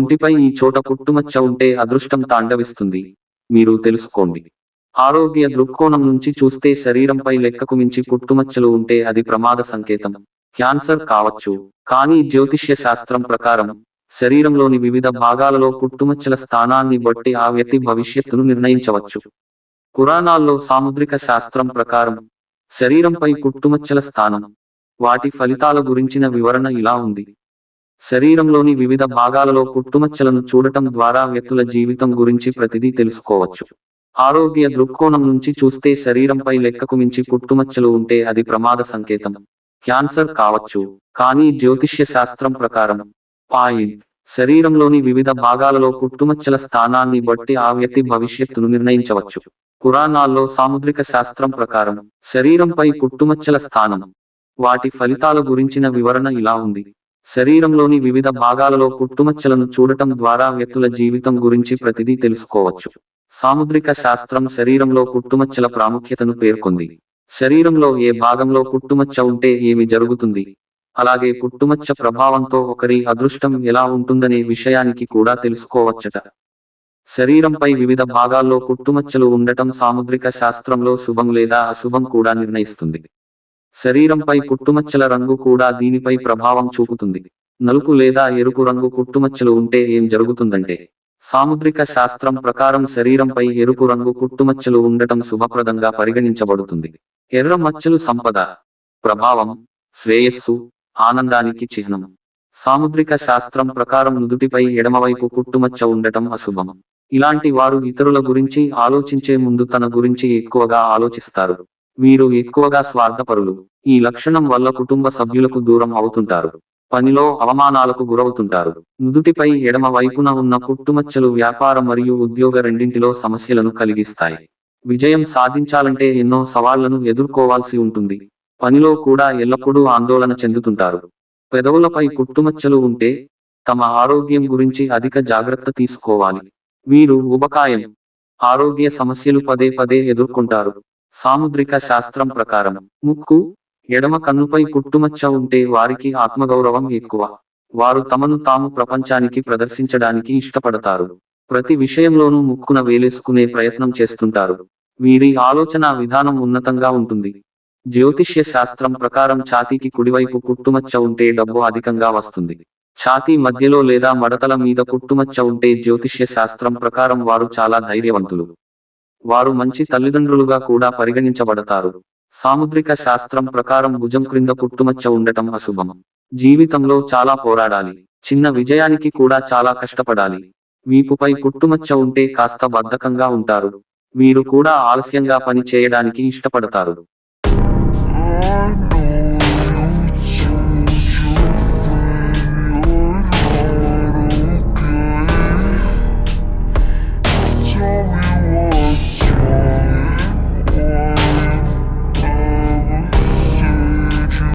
ఒంటిపై ఈ చోట పుట్టుమచ్చ ఉంటే అదృష్టం తాండవిస్తుంది. మీరు తెలుసుకోండి. ఆరోగ్య దృక్కోణం నుంచి చూస్తే శరీరంపై లెక్కకు మించి పుట్టుమచ్చలు ఉంటే అది ప్రమాద సంకేతం. క్యాన్సర్ కావచ్చు. కానీ జ్యోతిష్య శాస్త్రం ప్రకారం శరీరంలోని వివిధ భాగాలలో పుట్టుమచ్చల స్థానాన్ని బట్టి ఆ వ్యక్తి భవిష్యత్తును నిర్ణయించవచ్చు. పురాణాల్లో సాముద్రిక శాస్త్రం ప్రకారం శరీరంపై పుట్టుమచ్చల స్థానం వాటి ఫలితాల గురించిన వివరణ ఇలా ఉంది. శరీరంలోని వివిధ భాగాలలో పుట్టుమచ్చలను చూడటం ద్వారా వ్యక్తుల జీవితం గురించి ప్రతిదీ తెలుసుకోవచ్చు. ఆరోగ్య దృక్కోణం నుంచి చూస్తే శరీరంపై లెక్కకు మించి పుట్టుమచ్చలు ఉంటే అది ప్రమాద సంకేతం. క్యాన్సర్ కావచ్చు కానీ జ్యోతిష్య శాస్త్రం ప్రకారం. పాయింట్. శరీరంలోని వివిధ భాగాలలో పుట్టుమచ్చల స్థానాన్ని బట్టి ఆ వ్యక్తి భవిష్యత్తును నిర్ణయించవచ్చు. పురాణాల్లో సాముద్రిక శాస్త్రం ప్రకారం శరీరంపై పుట్టుమచ్చల స్థానం. వాటి ఫలితాల గురించిన వివరణ ఇలా ఉంది. శరీరంలోని వివిధ భాగాలలో పుట్టుమచ్చలను చూడటం ద్వారా వ్యక్తుల జీవితం గురించి ప్రతిదీ తెలుసుకోవచ్చు. సాముద్రిక శాస్త్రం శరీరంలో పుట్టుమచ్చల ప్రాముఖ్యతను పేర్కొంది. శరీరంలో ఏ భాగంలో పుట్టుమచ్చ ఉంటే ఏమి జరుగుతుంది? అలాగే పుట్టుమచ్చ ప్రభావంతో ఒకరి అదృష్టం ఎలా ఉంటుందనే విషయానికి కూడా తెలుసుకోవచ్చట. శరీరంపై వివిధ భాగాల్లో పుట్టుమచ్చలు ఉండటం సాముద్రిక శాస్త్రంలో శుభం లేదా అశుభం కూడా నిర్ణయిస్తుంది. శరీరంపై పుట్టుమచ్చల రంగు కూడా దీనిపై ప్రభావం చూపుతుంది. నలుపు లేదా ఎరుపు రంగు కుట్టుమచ్చలు ఉంటే ఏం జరుగుతుందంటే సాముద్రిక శాస్త్రం ప్రకారం శరీరంపై ఎరుపు రంగు కుట్టుమచ్చలు ఉండటం శుభప్రదంగా పరిగణించబడుతుంది. ఎర్ర మచ్చలు సంపద ప్రభావం శ్రేయస్సు ఆనందానికి చిహ్నం. సాముద్రిక శాస్త్రం ప్రకారం నుదుటిపై ఎడమవైపు కుట్టుమచ్చ ఉండటం అశుభం. ఇలాంటి వారు ఇతరుల గురించి ఆలోచించే ముందు తన గురించి ఎక్కువగా ఆలోచిస్తారు. వీరు ఎక్కువగా స్వార్థపరులు. ఈ లక్షణం వల్ల కుటుంబ సభ్యులకు దూరం అవుతుంటారు. పనిలో అవమానాలకు గురవుతుంటారు. నుదుటిపై ఎడమ వైపున ఉన్న పుట్టుమచ్చలు వ్యాపార మరియు ఉద్యోగ రెండింటిలో సమస్యలను కలిగిస్తాయి. విజయం సాధించాలంటే ఎన్నో సవాళ్ళను ఎదుర్కోవాల్సి ఉంటుంది. పనిలో కూడా ఎల్లప్పుడూ ఆందోళన చెందుతుంటారు. పెదవులపై పుట్టుమచ్చలు ఉంటే తమ ఆరోగ్యం గురించి అధిక జాగ్రత్త తీసుకోవాలి. వీరు ఉబకాయం ఆరోగ్య సమస్యలు పదే పదే ఎదుర్కొంటారు. సాముద్రిక శాస్త్రం ప్రకారం ముక్కు ఎడమ కన్నుపై పుట్టుమచ్చ ఉంటే వారికి ఆత్మగౌరవం ఎక్కువ. వారు తమను తాము ప్రపంచానికి ప్రదర్శించడానికి ఇష్టపడతారు. ప్రతి విషయంలోనూ ముక్కున వేలేసుకునే ప్రయత్నం చేస్తుంటారు. వీరి ఆలోచన విధానం ఉన్నతంగా ఉంటుంది. జ్యోతిష్య శాస్త్రం ప్రకారం ఛాతీకి కుడివైపు పుట్టుమచ్చ ఉంటే డబ్బు అధికంగా వస్తుంది. ఛాతీ మధ్యలో లేదా మడతల మీద పుట్టుమచ్చ ఉంటే జ్యోతిష్య శాస్త్రం ప్రకారం వారు చాలా ధైర్యవంతులు. వారు మంచి తల్లిదండ్రులుగా కూడా పరిగణించబడతారు. సాముద్రిక శాస్త్రం ప్రకారం భుజం క్రింద పుట్టుమచ్చ ఉండటం అశుభం. జీవితంలో చాలా పోరాడాలి. చిన్న విజయానికి కూడా చాలా కష్టపడాలి. వీపుపై పుట్టుమచ్చ ఉంటే కాస్త బద్ధకంగా ఉంటారు. వీరు కూడా ఆలస్యంగా పని చేయడానికి ఇష్టపడతారు. Oh,